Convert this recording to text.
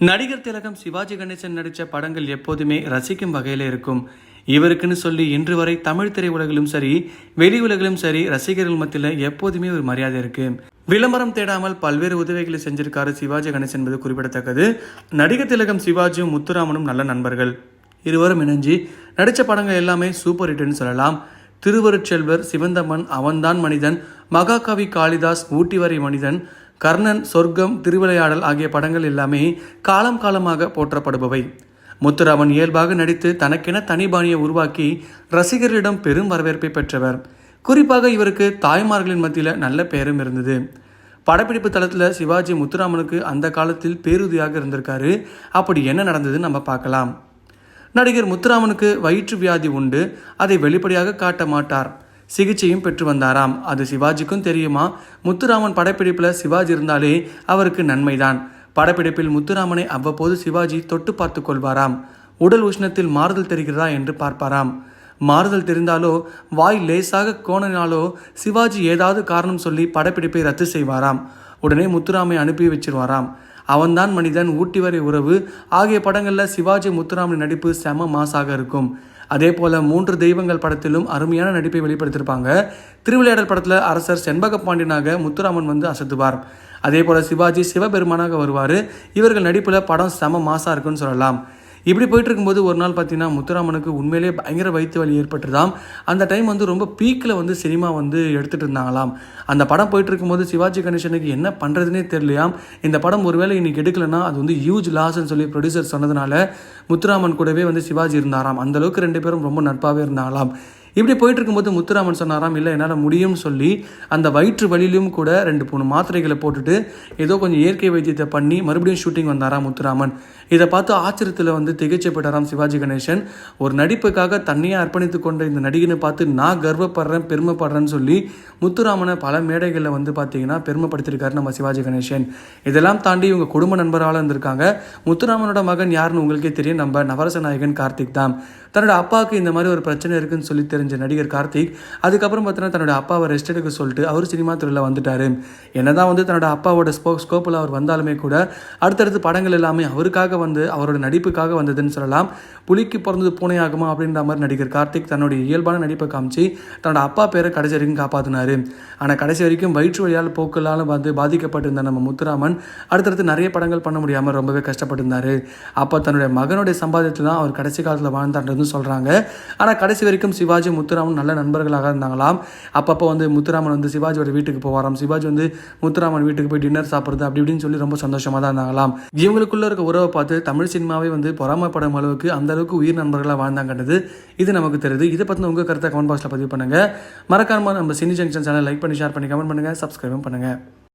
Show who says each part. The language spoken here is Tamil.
Speaker 1: நடிகர் திலகம் சிவாஜி கணேசன் நடித்த படங்கள் எப்போதுமே ரசிக்கும் வகையில் இருக்கும். இவருக்குன்னு சொல்லி இன்று வரை தமிழ் திரையுலகிலும் சரி வெளி உலகிலும் சரி ரசிகர்கள் மத்தியில் எப்போதுமே ஒரு மரியாதை இருக்கு. விளம்பரம் தேடாமல் பல்வேறு உதவிகளை செஞ்சிருக்காரு சிவாஜி கணேசன் என்பது குறிப்பிடத்தக்கது. நடிகர் திலகம் சிவாஜியும் முத்துராமனும் நல்ல நண்பர்கள். இருவரும் இணைஞ்சு நடித்த படங்கள் எல்லாமே சூப்பர் ஹிட்னு சொல்லலாம். திருவருட்செல்வர் சிவந்தமன் அவன்தான் மனிதன். மகாகவி காளிதாஸ் ஊட்டி வரை மனிதன். கர்ணன் சொர்க்கம் திருவிளையாடல் ஆகிய படங்கள் எல்லாமே காலம் காலமாக போற்றப்படுபவை. முத்துராமன் இயல்பாக நடித்து தனக்கென தனி பாணியை உருவாக்கி ரசிகர்களிடம் பெரும் வரவேற்பை பெற்றவர். குறிப்பாக இவருக்கு தாய்மார்களின் மத்தியில் நல்ல பெயரும் இருந்தது. படப்பிடிப்பு தளத்தில் சிவாஜி முத்துராமனுக்கு அந்த காலத்தில் பேருதியாக இருந்திருக்காரு. அப்படி என்ன நடந்ததுன்னு நம்ம பார்க்கலாம். நடிகர் முத்துராமனுக்கு வயிற்று வியாதி உண்டு. அதை வெளிப்படையாக காட்ட மாட்டார். சிகிச்சையும் பெற்று வந்தாராம். அது சிவாஜிக்கும் தெரியுமா? முத்துராமன் படப்பிடிப்பில் சிவாஜி இருந்தாலே அவருக்கு நன்மைதான். படப்பிடிப்பில் முத்துராமனை அவ்வப்போது சிவாஜி தொட்டு பார்த்து கொள்வாராம். உடல் உஷ்ணத்தில் மாறுதல் தெரிகிறதா என்று பார்ப்பாராம். மாறுதல் தெரிந்தாலோ வாய் லேசாக கோணினாலோ சிவாஜி ஏதாவது காரணம் சொல்லி படப்பிடிப்பை ரத்து செய்வாராம். உடனே முத்துராமை அனுப்பி வச்சிருவாராம். அவன்தான் மனிதன் ஊட்டி வரை உறவு. ஆகிய படங்களில் சிவாஜி முத்துராமன் நடிப்பு செம மாசாக இருக்கும். அதே போல் மூன்று தெய்வங்கள் படத்திலும் அருமையான நடிப்பை வெளிப்படுத்தியிருப்பாங்க. திருவிளையாடல் படத்தில் அரசர் செண்பக பாண்டியனாக முத்துராமன் வந்து அசத்துவார். அதே போல் சிவாஜி சிவபெருமானாக வருவார். இவர்கள் நடிப்பில் படம் செம மாசாக இருக்குன்னு சொல்லலாம். இப்படி போயிட்டு இருக்கும்போது ஒரு நாள் பார்த்தீங்கன்னா முத்துராமனுக்கு உண்மையிலேயே பயங்கர வயிற்று வலி ஏற்பட்டுதாம் அந்த டைம் வந்து ரொம்ப பீக்கில் வந்து சினிமா வந்து எடுத்துகிட்டு இருந்தாங்களாம். அந்த படம் போயிட்டு இருக்கும்போது சிவாஜி கணேசனுக்கு என்ன பண்ணுறதுனே தெரியலையாம். இந்த படம் ஒருவேளை இன்னைக்கு எடுக்கலைன்னா அது வந்து ஹியூஜ் லாஸ்ன்னு சொல்லி ப்ரொடியூசர் சொன்னதுனால முத்துராமன் கூடவே வந்து சிவாஜி இருந்தாராம். அந்த அளவுக்கு ரெண்டு பேரும் ரொம்ப நட்பாகவே இருந்தாங்களாம். இப்படி போயிட்டு இருக்கும்போது முத்துராமன் சொன்னாராம் இல்லை என்னால் முடியும்னு சொல்லி அந்த வயிற்று வழியிலும் கூட ரெண்டு மூணு மாத்திரைகளை போட்டுட்டு ஏதோ கொஞ்சம் இயற்கை வைத்தியத்தை பண்ணி மறுபடியும் ஷூட்டிங் வந்தாராம் முத்துராமன். இதை பார்த்து ஆச்சரியத்தில் வந்து திகைச்சப்பட்டாராம் சிவாஜி கணேசன். ஒரு நடிப்புக்காக தன்னையே அர்ப்பணித்து கொண்ட இந்த நடிகனை பார்த்து நான் கர்வப்படுறேன் பெருமைப்படுறேன்னு சொல்லி முத்துராமனை பல மேடைகளில் வந்து பார்த்தீங்கன்னா பெருமைப்படுத்தியிருக்காரு நம்ம சிவாஜி கணேசன். இதெல்லாம் தாண்டி இவங்க குடும்ப நண்பரால் இருந்திருக்காங்க. முத்துராமனோட மகன் யாருன்னு உங்களுக்கே தெரியும். நம்ம நவரச நாயகன் கார்த்திக் தான். தன்னோட அப்பாவுக்கு இந்த மாதிரி ஒரு பிரச்சனை இருக்குன்னு சொல்லி தெரிஞ்சு நடிகர் கார்த்திக் அதுக்கப்புறம் பார்த்தீங்கன்னா தன்னோட அப்பாவை ரெஸ்ட் எடுக்க சொல்லிட்டு அவர் சினிமா துறையில் வந்துட்டாரு. என்னதான் வந்து தன்னோட அப்பாவோட ஸ்போ ஸ்கோப்பில் அவர் வந்தாலுமே கூட அடுத்தடுத்து படங்கள் எல்லாமே அவருக்காக வந்து அவரோட நடிப்புக்காக வந்ததுன்னு சொல்லலாம். புலிக்கு பிறந்தது பூனையாகுமா அப்படின்ற மாதிரி நடிகர் கார்த்திக் தன்னுடைய இயல்பான நடிப்பை காமிச்சு தன்னோட அப்பா பேரை கடைசி வரைக்கும் காப்பாற்றினாரு ஆனால் கடைசி வரைக்கும் வயிற்று வழியால் போக்களால் வந்து பாதிக்கப்பட்டிருந்த நம்ம முத்துராமன் அடுத்தடுத்து நிறைய படங்கள் பண்ண முடியாமல் ரொம்பவே கஷ்டப்பட்டிருந்தாரு. அப்போ தன்னுடைய மகனுடைய சம்பாதியத்தில் தான் அவர் கடைசி காலத்தில் வாழ்ந்தான்றதும் சொல்கிறாங்க ஆனால் கடைசி வரைக்கும் சிவாஜி முத்துராமன் நல்ல நண்பர்களாக இருந்தாங்களாம். அப்பப்போ வந்து முத்துராமன் வந்து சிவாஜியோட வீட்டுக்கு போவாராம். சிவாஜி வந்து முத்துராமன் வீட்டுக்கு போய் டின்னர் சாப்பிட்றது அப்படி இப்படின்னு சொல்லி ரொம்ப சந்தோஷமாக தான் இருந்தாங்களாம். இவங்களுக்குள்ள இருக்க உறவை பார்த்து தமிழ் சினிமாவே வந்து பொறாமப்படும் அளவுக்கு அந்த அளவுக்கு உயிர் நண்பர்களாக வாழ்ந்தாங்கன்றது இது நமக்கு தெரியுது. இதை பற்றின உங்கள் கருத்தை கமெண்ட் பாக்ஸில் பதிவு பண்ணுங்கள் மறக்காம நம்ம சினி ஜங்ஷன் சேனல் லைக் பண்ணி ஷேர் பண்ணி கமெண்ட் பண்ணுங்கள் சப்ஸ்கிரைபும் பண்ணுங்கள்